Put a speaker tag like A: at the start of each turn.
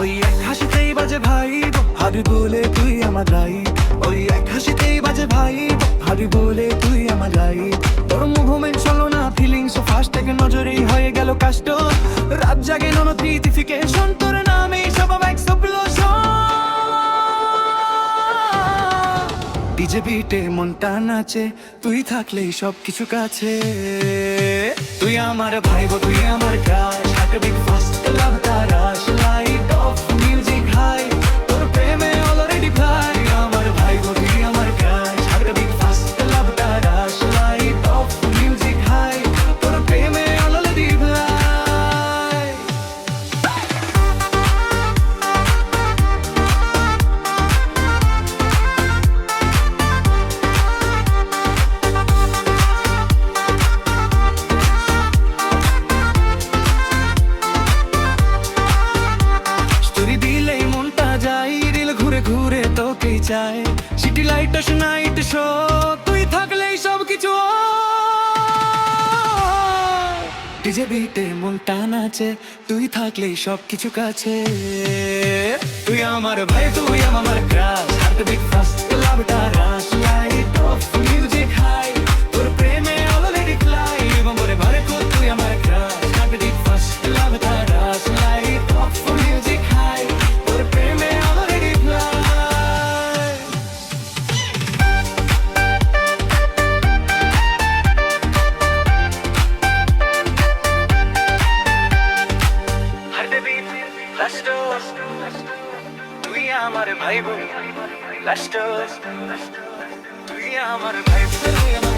A: ওই এক হাসিতেই বাজে ভাই হাবি বলে তুই আমার রাই ওই এক হাসিতেই বাজে ভাই হাবি বলে তুই আমার তোর মুভমেন্ট চলো না ফিলিংস ফার্স্ট থেকে নজরেই হয়ে গেল কাষ্ট। রাত জাগে নোটিফিকেশন তোর নামে সব এক্সপ্লোশন ডিজে বিটে মনটা নাচে তুই থাকলেই সব কিছু। কাছে তুই আমার ভাই গো তুই আমার কাজ সিটি লাইট নাইট শো তুই থাকলেই সব কিছু ডিজে বিটে মনটা আছে, তুই থাকলেই সব কিছু। কাছে তুই আমার ভাই, তুই আমার crush heart beat fast last তুই আমার ভাই বোন লাস্ট তুই আমার ভাই বোন